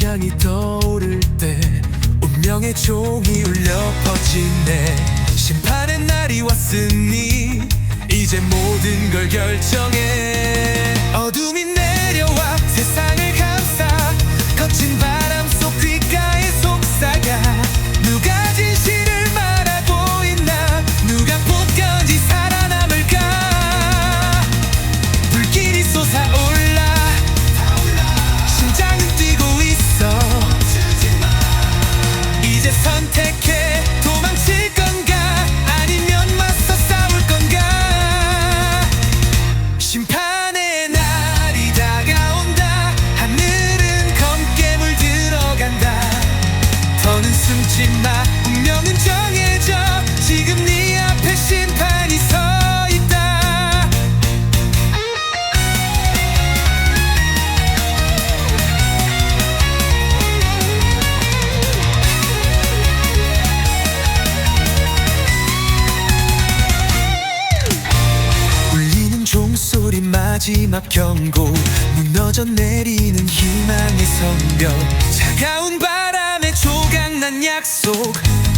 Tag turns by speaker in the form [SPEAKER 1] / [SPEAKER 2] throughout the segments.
[SPEAKER 1] 향이 떠오를 때 운명의 종이 울려 퍼지네. 심판의 날이 왔으니 이제 모든 걸 결정해. 어둠이 운명은 정해져. 지금 네 앞에 심판이 서 있다. 울리는 종소리 마지막 경고. 무너져 내리는 희망의 성벽 차가운 조각난 약속.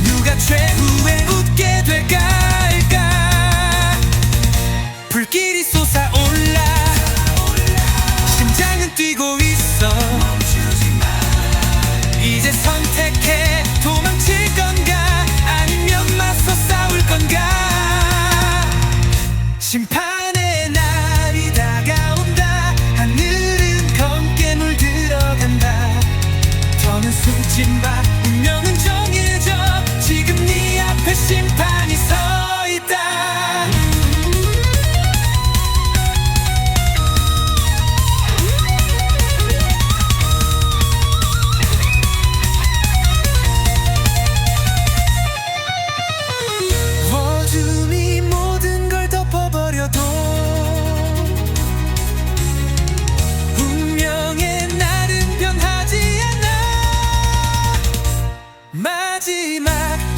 [SPEAKER 1] 누가 최후에 웃게 될까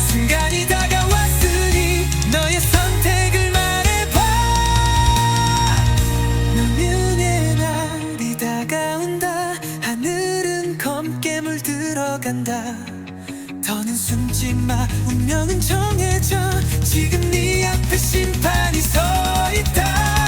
[SPEAKER 1] 순간이 다가왔으니 너의 선택을 말해봐. 운명의 날이 다가온다. 하늘은 검게 물들어간다. 더는 숨지 마. 운명은 정해져. 지금 네 앞에 심판이 서 있다